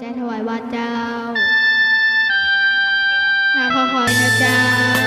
ใจถวายวาดเจ้านาพระพรนะเจ้า